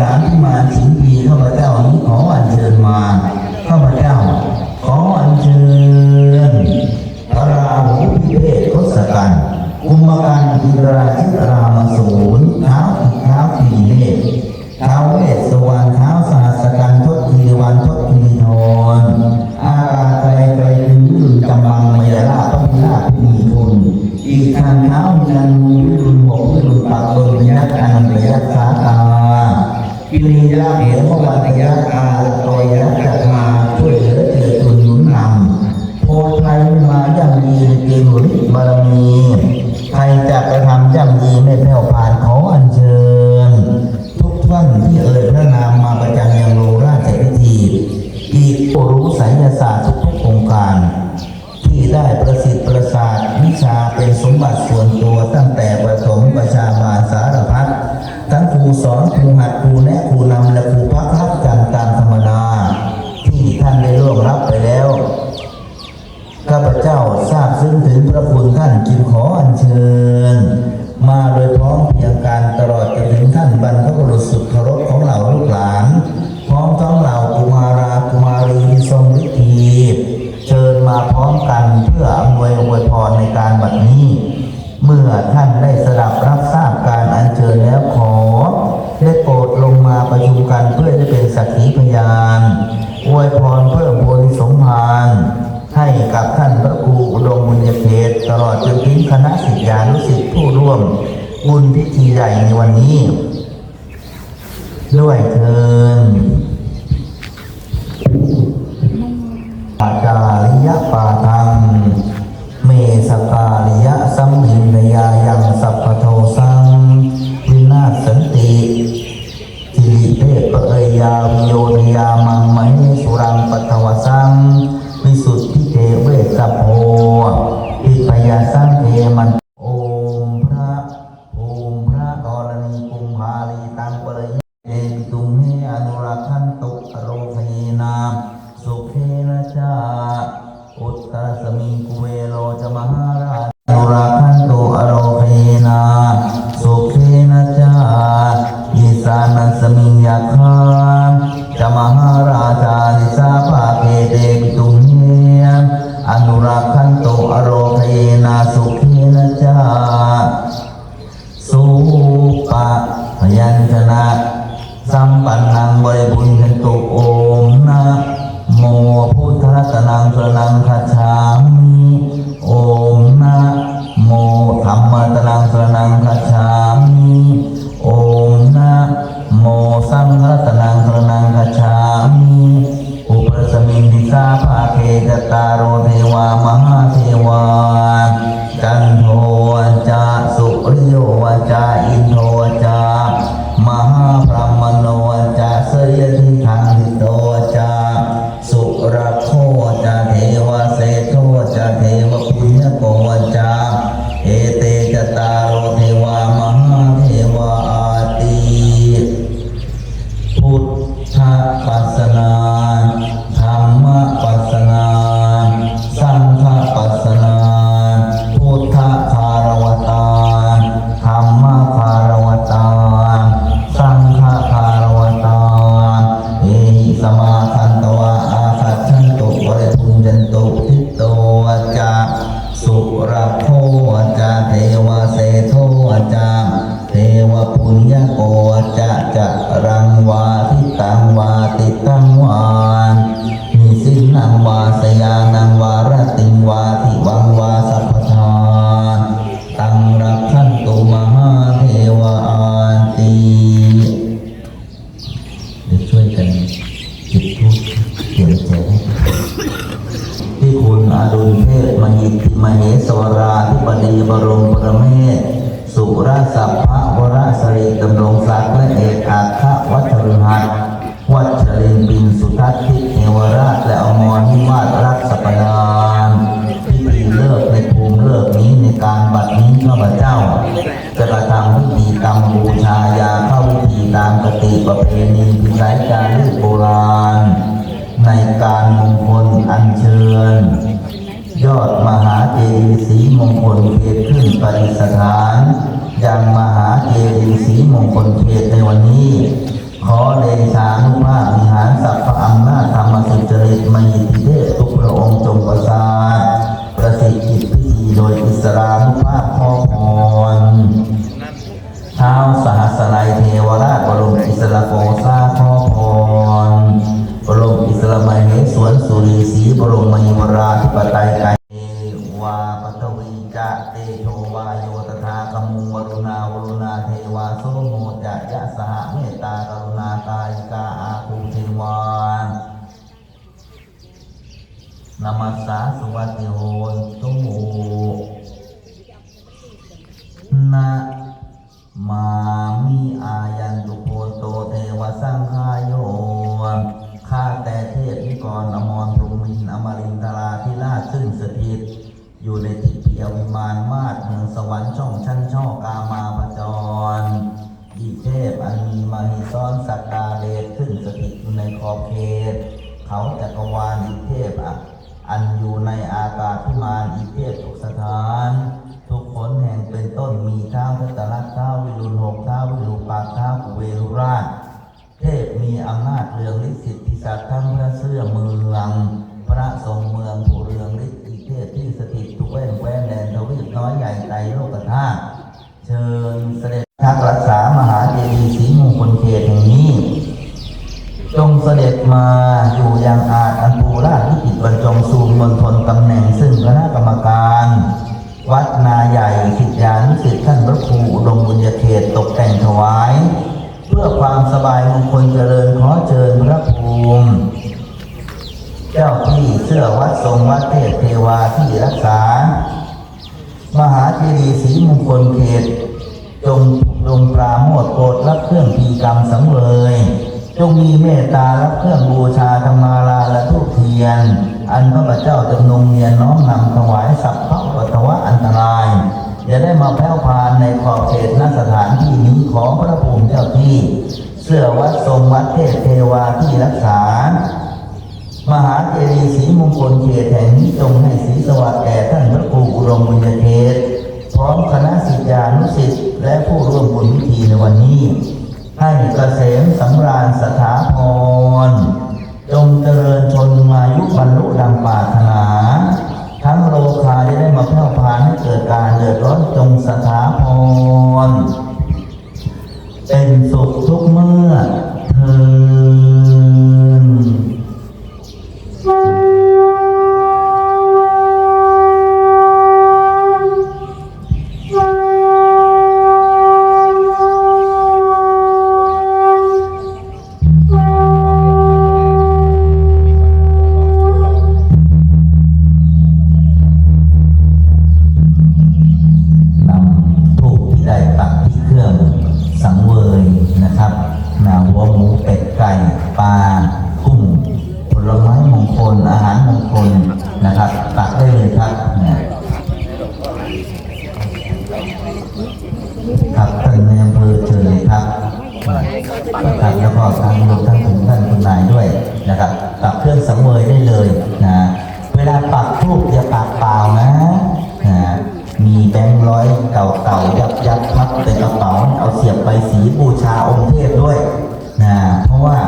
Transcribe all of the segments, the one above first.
สามที่มาสิงปีข้าพเจ้านี้ขออัญเชิญมาข้าพเจ้า ขออัญเชิญพระราหูพิเภกทศกัณฐ์กุมกันอินทราชิตรามสูนท้า กิริยาเหมวันยะอาตอยะจัตมาช่วยเหลือเจือจนหนุนนำโพไทยมาย่ำยีเกณฑ์หนุนบารมีใครจะกระทำย่ำยีไม่แผ่วผ่านขออัญเชิญ ทุกท่านที่เอ่ยพระนามมาประจำยังโรงราชพิธีอีกผู้รู้ไสยศาสตร์ทุกโครงการ ที่ได้ประสิทธิ์ประสาทวิชาเป็นสมบัติส่วนตัวตั้งแต่ประถม มาพร้อมกันเพื่ออำนวยอวยพรในการบัดนี้ เมื่อท่านได้สดับรับทราบการอัญเชิญแล้วขอ ได้โปรดลงมาประชุมกันเพื่อจะเป็นสักขีพยานอวยพรเพิ่มบุญสมภารให้กับท่านพระครูอุดมบุญเขตตลอดจนถึงคณะศิษยานุศิษย์ผู้ร่วม บุญพิธีใหญ่ในวันนี้ ด้วยเทินปาจ พยัญชนะ สัมปันนังบริบุญชันตุโอมนะโมพุทธรัตนังสนังคัจามิโอมนะโมธรรมตนังสนังคัจามิโอมนะโมสังฆรัตนังสนังคัจามิอุปสมิงดิสาภาเคจตตารโรเทวามหาเทวาจันโทวจาสุริโยวจาอินโท นสุทัศน์ทิเทวราชและอมรนิวาสรักษปดานพิธีเลิกในภูมิเลิกนี้ในการบัดนี้ข้าพเจ้า จะกระทำพิธีกรรมบูชายาเข้าพิธีตามกติประเพณีพิสัยจารีตโบราณ ในการมงคลอัญเชิญ ยอดมหาเจดีย์สีมงคลเขตขึ้นประดิษฐานยังมหาเจดีย์สีมงคลเขตใวาโยตถาคมูวรุณาวรุณาเทวาสุโมจายะสหเมตตากรุณาตายิกาอาคูติวานนามัสสาสุวัติโหตุมูนะมามิอายันตุโพโตเทวสังฆาโยข้าแต่เทพนิกรอมรพรมินอมรินทราธิราชซึ่งสถิต อยู่ในทิพยวิมานมาศเมืองสวรรค์ช่องชั้นช่อกามาพจรอีเทพอันมีมหิซ้อนสักดาเดชขึ้นสถิตอยู่ในขอบเขต เขาจักรวาลอีเทพอะอันอยู่ในอากาศพิมานอีเทพทุกสถาน ทุกคนแห่งเป็นต้นมีเท้าทัตลักเท้าวิรุณหกเท้าวิรูปากเท้ากุเวรุราช เทพมีอำนาจเรืองฤทธิ์สิทธิศักดิ์ทั้งพระเสื้อมือ ญขอเชิญพระภูมิ เจ้าที่เสื้อวัดทรงวัดเทพเทวาที่รักษา มหาเจดีย์ศรีมงคลเขตจงลงปราโมทโปรดรับเครื่องพีกรรมสังเวยจงมีเมตตารับเครื่องบูชาธรรมาลาและทูปเทียน อันพระเจ้าจำนงเนียนน้อมนำถวายสัพพะปัตวะอันตรายอย่าได้มาแพ้วพานในขอบเขตณสถานที่นี้ของพระภูมิเจ้าที่ เสื้อวัดทรงวัดเทพเทวาที่รักษา มหาเจดีย์ศรีมงคลเขตแห่งนี้จงให้ศรีสวัสดิ์แก่ท่านพระครูอุดมบุญเขตพร้อมคณะศิษยานุศิษย์และผู้ร่วมบุญพิธีในวันนี้ ให้เกษมสำราญสถาพร จงเจริญชนมายุบรรลุดังปรารถนา ทั้งโลคาจะได้มาแผ่วพานให้เกิดการเดือดร้อนจงสถาพร เป็นสุขทุกเมื่อเธอ ได้เลยนะเวลาปักทูบอย่าปักเปล่านะนะมีแบงค์ร้อยเก่าๆยับยับพับในกระเป๋าเอาเสียบไปสีบูชาองค์เทพด้วยนะเพราะว่า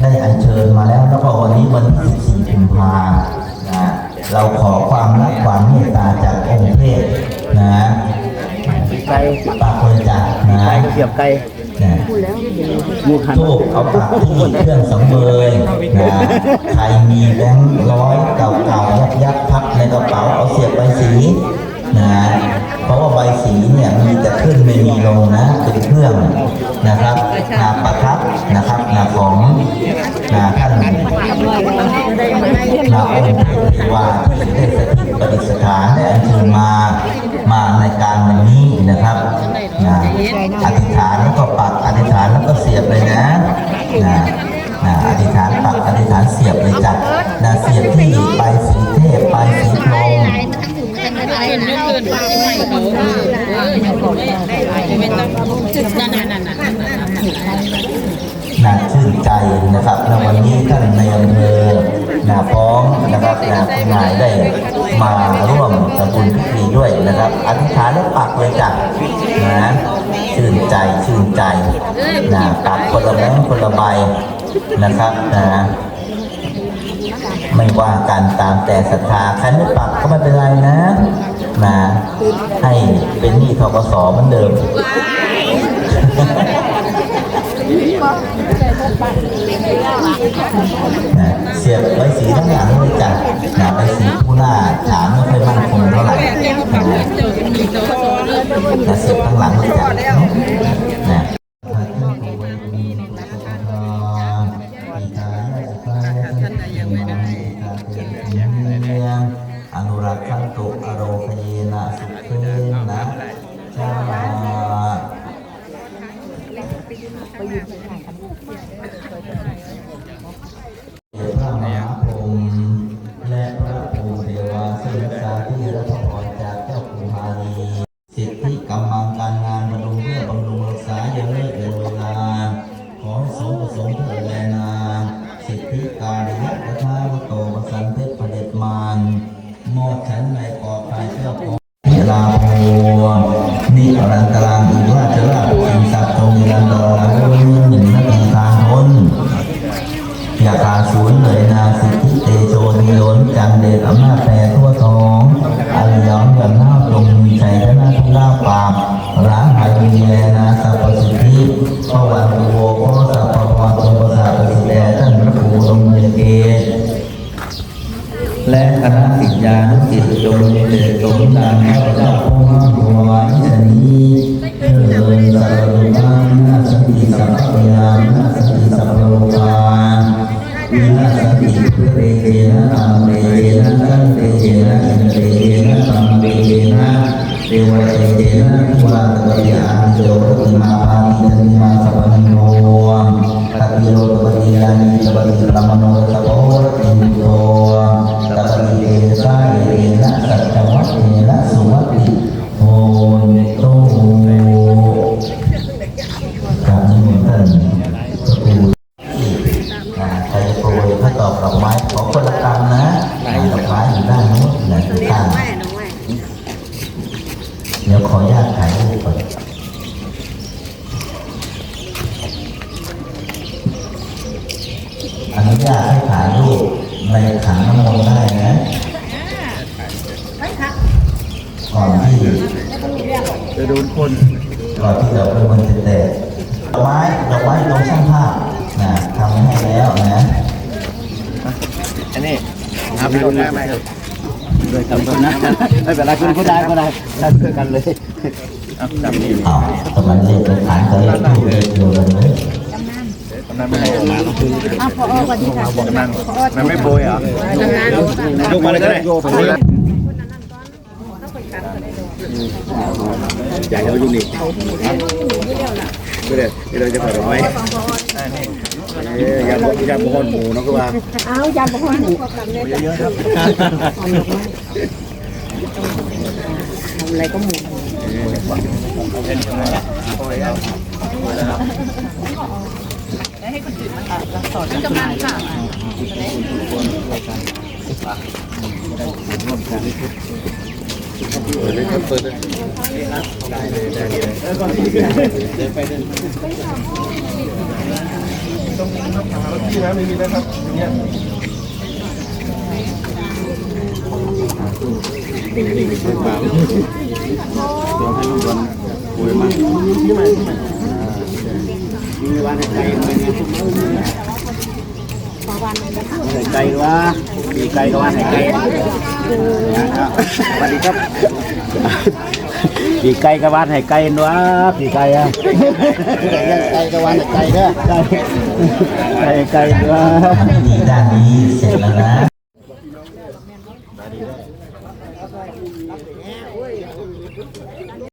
ได้อัญเชิญมาแล้วแล้วก็วันนี้วันที่14กุมภานะเราขอความรักความเมตตาจากองค์เทพนะไก่ปากคนจักนะไก่เสียบไก่ นะงูขันทูบเอาปักที่เครื่องสังเวยนะใครมีแบงค์ร้อยเก่าๆยับยับพับในกระเป๋าเอาเสียบไปสีนะเพราะว่าใบสีเนี่ยมีแต่ขึ้นไม่มีลงนะเป็นเครื่องนะครับนาประทับนะครับนาของนาท่านนาองค์เทวาที่ได้สถิตประดิษฐานได้อัญเชิญมามาในการวันนี้นะครับ นะอธิษฐานแล้วก็ปักอธิษฐานแล้วก็เสียบเลยนะนะนะอธิษฐานปักอธิษฐานเสียบเลยจ้ะนะเสียบที่ใบสีเทพใบสีพรหมขึ้นไม่ขึ้นไม่เขาเออเออไม่ต้องนั่นนั่นนั่นนั่นน่าชื่นใจนะครับในวันนี้ท่านในอำเภอนาฟ้องนะครับนาคุณนายได้ มาร่วมทำบุญพิธีด้วยนะครับ อธิษฐานแล้วปักเลยจ้ะนะชื่นใจชื่นใจนะปักคนละแบงค์คนละใบนะครับนะไม่ว่ากันตามแต่ศรัทธาใครไม่ปักก็ไม่เป็นไรนะนะให้เป็นหนี้ทกสเหมือนเดิม นะเสียบใบสีทั้งหลังไม่จ้ะนะใบสีผู้หน้าฐานไม่ค่อยมั่นคงเท่าไหร่นะเสียบทั้งหลังไม่จัด ศูนย์เลยนาสิทธิเตโชนิล้นจังเดชอำนาจแผ่ทั่วท้องอริยมอย่างน้าจงมีใจและนาทุลาปาบร้างหายมีแลนาสัพพสิทธิพระวันโวโคสัพพพรตุปสาปสิแลท่านพระภูมิเมเกศและคณะสิทธานุสิทธิ์จงเดชจงดังข้าพเจ้า ที่จะโดนคนก่อนที่ดอกไม้มันจะแตกดอกไม้ดอกไม้ตรงช่างภาพนะทำให้แล้วนะอันนี้เอาไปดูหน้าไหมโดยทำคนนะไม่เป็นไรคุณก็ได้ก็ได้ได้เพื่อกันเลยอาจำนี่อ้าวตอนนั้นเรียกเป็นฐานก็เลยพูดเลยเดียวกันเลยกำนันไม่ให้ออกมาคืออ้าวพอสวันที่ค่ะกำนันมันไม่โปรยเหรอทำงานยกมาเลยก็ได้ อยากจะไปดูนี่ไม่ได้ไม่ได้จะผ่านไม่ยาบยาบะฮอนหมูนะคุณว่าเอายาบะฮอนหมูเยอะๆครับทำอะไรก็หมูให้คนจุดนมาตัดสอนกำลังค่ะวมกั ที่น้ำไม่มีนะครับอย่างเงี้ยลองให้ลูกบอลป่วยมากที่ไหนที่ไหนมีวันไก่ไหม ไก่ว่ามีไก่ก็ว่าไก่สวัสดีครับปีไก่กับวานให้ไก่นัวปีไก่อะไก่กับวานให้ไก่เด้อไก่ไก่ไก่นัวนี่ด้านนี้เสร็จแล้วนะ